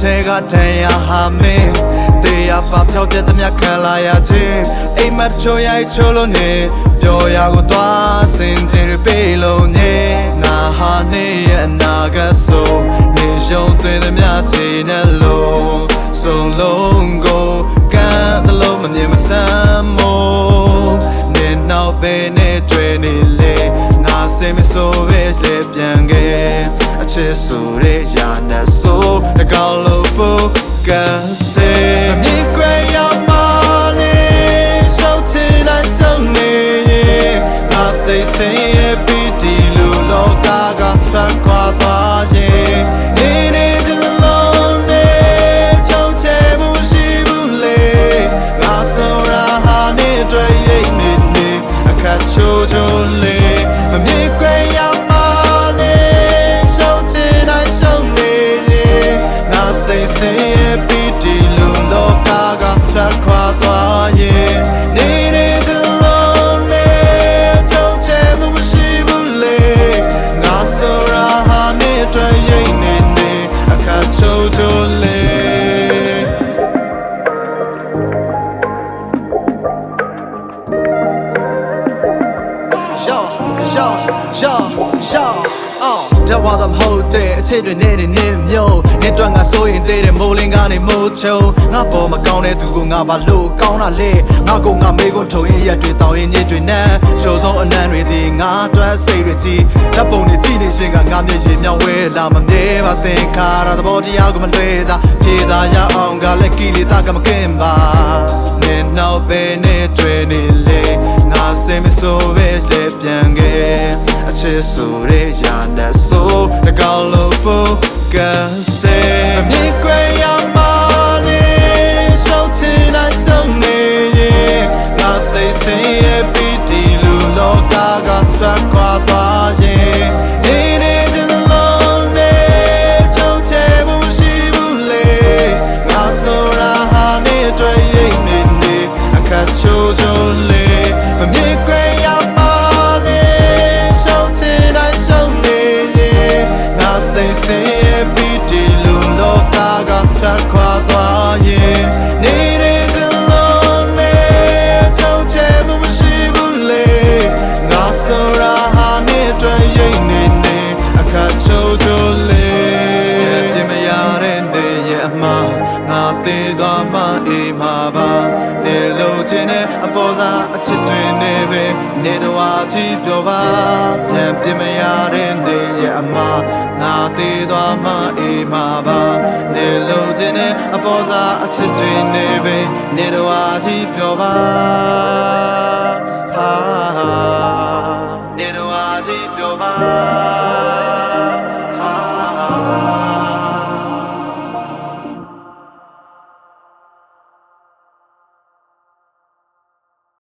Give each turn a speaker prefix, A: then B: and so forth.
A: ထဲကတန်ရဟာမင်းတေးရပါဖြောက်ပြတဲ့မြခံလာရခြင်းအိမ်မချိုရိုက်ချိုလို့နေပြောရကိုသွားစင်ကြယ်ပေးလို့နေငါဟာနေရဲ့အနာဂတ်ဆိုနေရှုံးသွင်းတဲ့မြချေနဲ့လို့ဆုံးလုံးကိုကမ်းတလုံးမမြင်မဆမ်းမို့နေနောက်ပဲနဲ့တွေ့နေလေငါစိတ်မဆိုးပဲလေပြန်ခဲ့အချစ်ဆိုတဲ့ရာ ပြီးဒီလူလောကကထွက်ခွာသွားရင်နေတဲ့လုံးနဲ့ချုပ်ချယ်မှုမရှိဘူးလေငါဆိုရာဟာနေတွေ့ရိတ်နေနေအခါချိုးချိုးလေး Yo, yo, yo, yo, oh တဝါသမဟုတ်တဲ့အချစ်တွေနဲ့နေနေမျိုး နေတော့ငါဆိုရင်သေးတယ်မိုးလင်းကနေမိုးချုံငါပေါ်မကောင်းတဲ့သူကငါဘာလို့ကောင်းတာလဲငါကငါမေးခွန်းထုံရင်ရက်တွေတောင်းရင်ညစ်တွေနဲ့ရှိုးဆုံးအနံ့တွေဒီငါအတွက်စိတ်တွေကြီးဓာတ်ပုံတွေကြည့်နေရှင်ကငါမျက်ရည်မြောက်ဝဲလာမမြဲပါသင်္ခါရသဘောတရားကိုမလွဲတာဖြေသာရအောင်ကလည်းကီလီတာကမကင်ပါနေနောက်ပဲနဲ့တွေ့နေလေငါစိတ်မဆိုးပဲလေပြန်ခဲ့အချစ်ဆိုတဲ့ရာနဲ့ဆိုတကောင်းလို့ပို့က စိတ် ငါသေးသွားမှအေးမှာပါနေလို့ခြင်းနဲ့အပေါ်စားအချစ်တွေနေပဲနေတော့အချီပြောပါပြန်ပြင်မရတဲ့နေရဲ့အမှားငါသေးသွားမှအေးမှာပါနေလို့ခြင်းနဲ့အပေါ်စားအချစ်တွေနေပဲနေတော့အချီပြောပါဟာနေတော့အချီပြောပါ